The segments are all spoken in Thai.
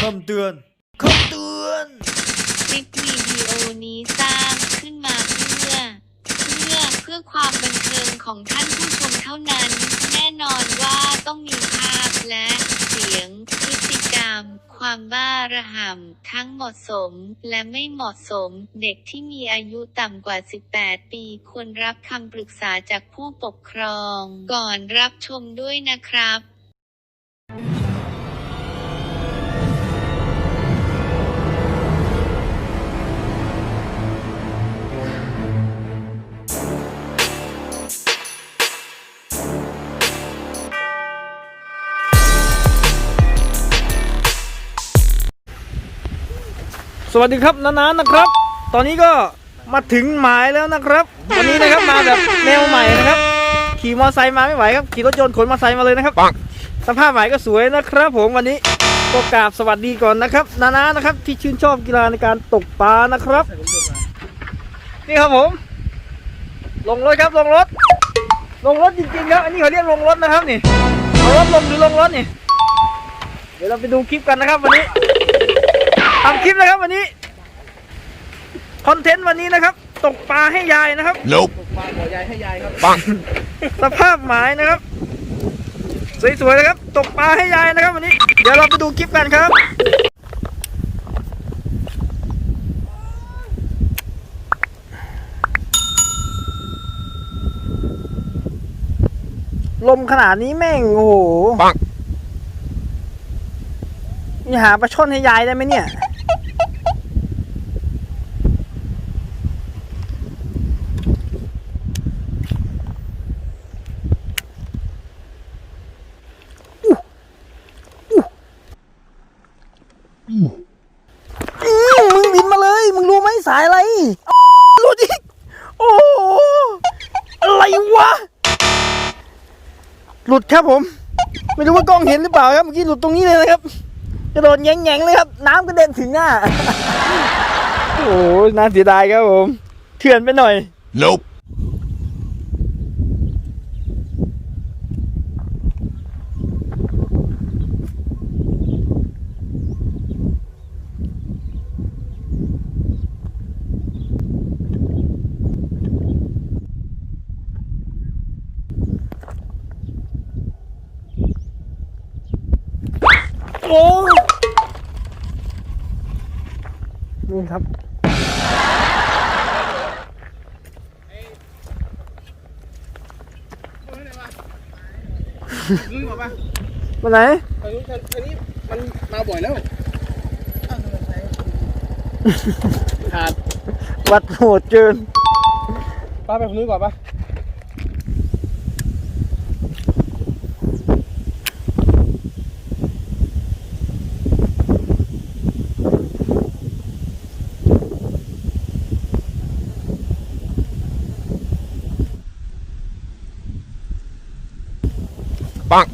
คำเตือนคำเตือนคลิปวิดีโอนี้สร้างขึ้นมาเพื่อ เพื่อเพื่อความบันเทิงของท่านผู้ชมเท่านั้น แน่นอนว่าต้องมีภาพและเสียงพฤติกรรม ความบ้าระห่ำทั้งเหมาะสมและไม่เหมาะสม เด็กที่มีอายุต่ำกว่า 18 ปีควรรับคำปรึกษาจากผู้ปกครอง ก่อนรับชมด้วยนะครับ สวัสดีครับนาๆนะครับ ตอนนี้ก็มาถึงหมายแล้วนะครับวันนี้นะครับมาแบบแนวใหม่นะครับ ขี่มอเตอร์ไซค์มาไม่ไหวครับขี่รถยนต์ขนมอเตอร์ไซค์มาเลยนะครับสภาพใหม่ก็สวยนะครับ ผมวันนี้ก็กราบสวัสดีก่อนนะครับ นาๆนะครับ ที่ชื่นชอบกีฬาในการตกปลานะครับ นี่ครับผม ลงรถครับลงรถ ลงรถจริงๆครับอันนี้เขาเรียกลงรถนะครับนี่เอารถลงหรือลงรถนี่ เดี๋ยวเราไปดูคลิปกันนะครับวันนี้ ทำคลิปนะครับวันนี้คอนเทนต์วันนี้นะครับ ตกปลาให้ยายนะครับ Nope. สภาพหมายนะครับ สวยๆนะครับ ตกปลาให้ยายนะครับวันนี้ เดี๋ยวเราไปดูคลิปกันครับลมขนาดนี้แม่งโอ้โหปังนี่หาปลาช่อนให้ยายได้ไหมเนี่ย อืมมึงบินมาเลย มึงรู้ไหมสายอะไรเอารู้ดิโอ้ อะไรวะ หลุดครับผม ไม่รู้ว่ากล้องเห็นหรือเปล่าครับ เมื่อกี้หลุดตรงนี้เลยนะครับ กระโดดแง่งๆเลยครับ น้ำกระเด็นถึงหน้า โอ้หน่าเสียดายครับผม เถื่อนไปหน่อย Nope. โอ้นี่ครับนึกออกปะมาไหน อันนี้อันนี้มันมาบ่อยแล้วขาดวัดโหดเกินป้าไปคนนู้นก่อนปะ Bonk.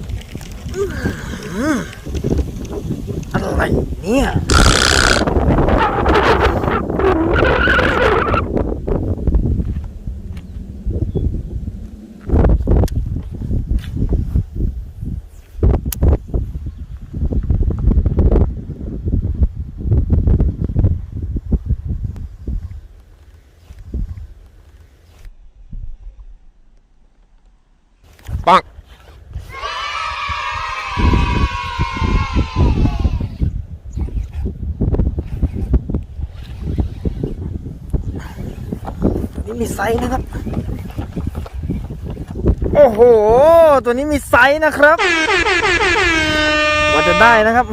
อะไรเนี่ย มีไซส์นะครับ โอ้โห ตัวนี้มีไซส์นะครับว่าจะได้นะครับ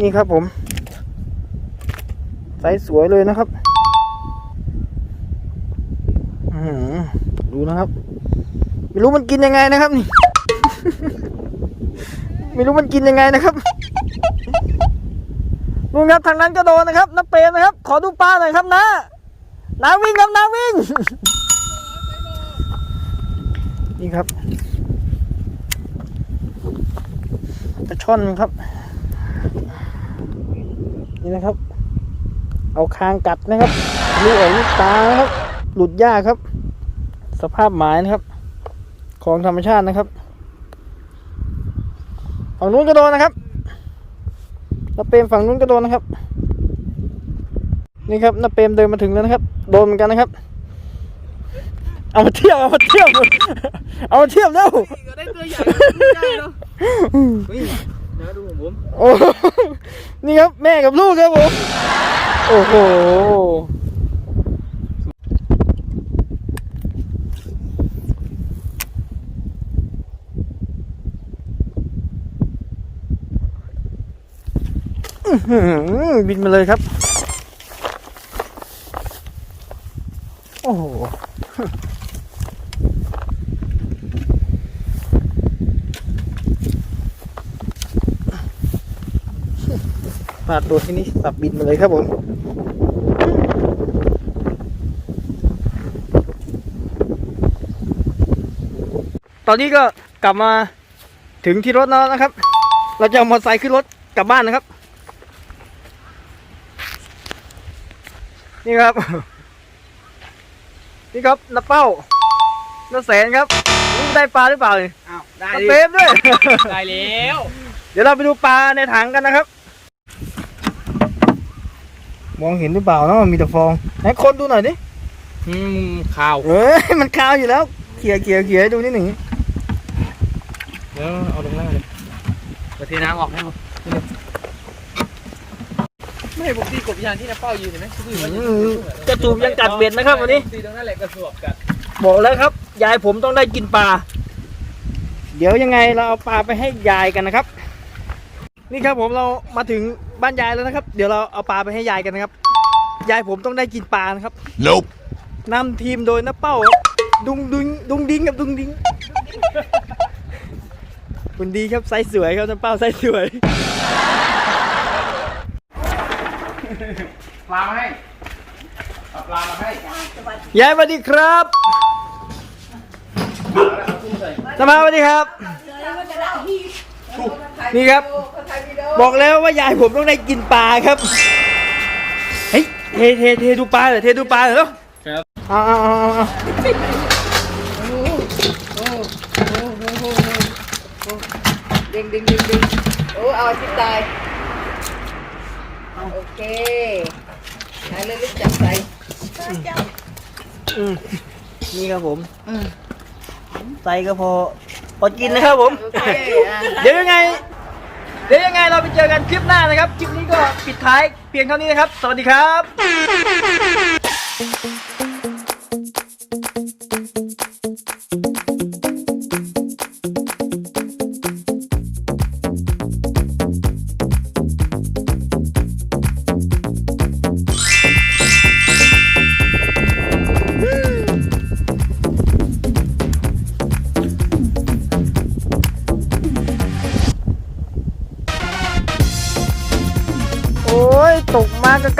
นี่ครับผม ไซส์สวยเลยนะครับอื้อหือดูนะครับ ไม่รู้มันกินยังไงนะครับนี่ ไม่รู้มันกินยังไงนะครับนู่นครับทางนั้นก็โดนนะครับน้าเปรมนะครับ ขอดูปลาหน่อยครับนะ น้าวิ่งครับน้าวิ่ง นี่ครับปลาช่อนครับ นี่นะครับ เอาคางกัดนะครับลูกออกลูกตาครับ หลุดยากครับ สภาพหมายนะครับ ของธรรมชาตินะครับฝั่งนู้นก็โดนนะครับน้าเปรมฝั่งนู้นก็โดนนะครับ นี่ครับน้าเปรมเดินมาถึงแล้วนะครับ โดนเหมือนกันนะครับ เอามาเทียบเอามาเทียบเอามาเทียบแล้วก็ได้ตัวใหญ่ไม่ได้เนาะเฮ้ยเดี๋ยวดูของผมโอ้นี่ครับแม่กับลูกครับผมโอ้โหอื้อหือบินมาเลยครับ โอ้โหปาดตัวที่นี่สับบินมาเลยครับผมตอนนี้ก็กลับมาถึงที่รถแล้วนะครับ เราจะเอามอเตอร์ไซค์ขึ้นรถกลับบ้านนะครับ นี่ครับ นี่ครับน้าเป้าน้าแสนครับรู้ได้ปลาหรือเปล่าเนี่ยอ้าวได้น้าดิเฟรมด้วย ได้แล้วเดี๋ยวเราไปดูปลาในถังกันนะครับ มองเห็นหรือเปล่าเนาะมีแต่ฟองไหนคนดูหน่อยดิอืมข่าวเอ้ยมันคาวอยู่แล้วเขี่ยเขี่ยเขี่ยให้ดูนิดหนึ่งเดี๋ยวเอาลงล่างเลยเดี๋ยวเทน้ำออกให้หมด ไม่ปกติกบยานที่น้าเป้ายืนเห็นไหมคือมันอืมกระตูบยังกัดเบ็ดนะครับวันนี้ตีตรงนั้นแหละกระสวบกัดบอกแล้วครับ ยายผมต้องได้กินปลา เดี๋ยวยังไงเราเอาปลาไปให้ยายกันนะครับ นี่ครับผมเรามาถึงบ้านยายแล้วนะครับ เดี๋ยวเราเอาปลาไปให้ยายกันนะครับ ยายผมต้องได้กินปลานะครับ Nope. นำทีมโดยน้าเป้าครับดุงดุงดุงดิ้งกับดุงดิ้งคุณดีครับไซส์สวยครับน้าเป้าไซส์สวย ปลามาให้เอาปลามาให้ยายสวัสดีครับสมาสวัสดีครับ นี่ครับ บอกแล้วว่ายายผมต้องได้กินปลาครับ เฮ้ยเทเทเทดูปลาเหรอเทดูปลาเหรอครับเอาเอาเอาเอาเอาดึงดึงดึงดึงโอ้เอาชิบตาย โอเคไหนเลยลึกจับใส่อืมนี่ครับผมไซส์ก็พอพอกินนะครับผม โอเคอะเดี๋ยวยังไง เดี๋ยวยังไงเราไปเจอกันคลิปหน้านะครับ คลิปนี้ก็ปิดท้ายเพียงเท่านี้นะครับ สวัสดีครับ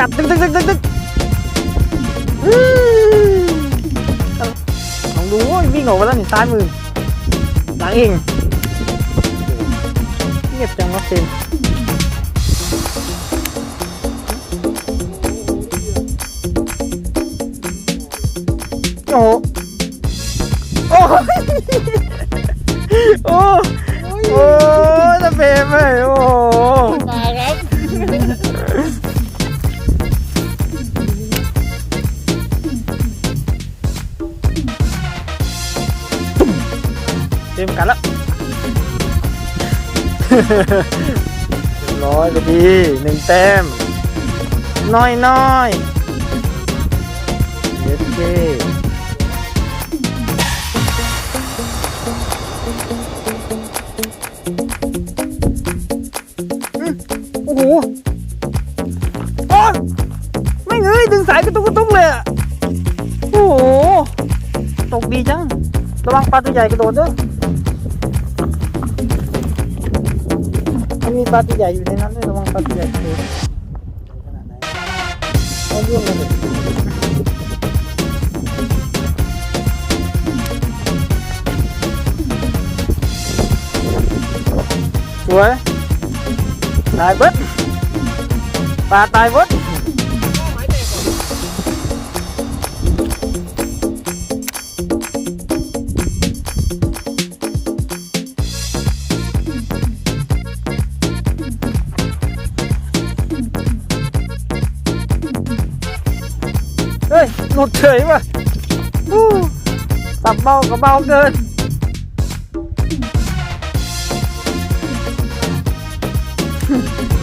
กัดตึ๊กตึ๊กตึ๊กตึ๊กตึ๊กลองดูวิ่งออกมาแล้วนี่ซ้ายมือ หลังเองเงียบจังวะเซนโอ้ ร้อยไปดีหนึ่งแต้ม น้อยน้อยเย็ดเก้โอ้โหโอ้ยไม่เงยดึงสายกระตุกกระตุกเลยอะโอ้โห ตกดีจัง ระวังปลาตัวใหญ่กระโดดเด้อ มันมีปลาตัวใหญ่อยู่ หญ่กระโดเอาเรื่องเลยดิสวยตายเบิดปลาตายเบิดหลุดเฉยว่ะสับเบากับเบาเกินเ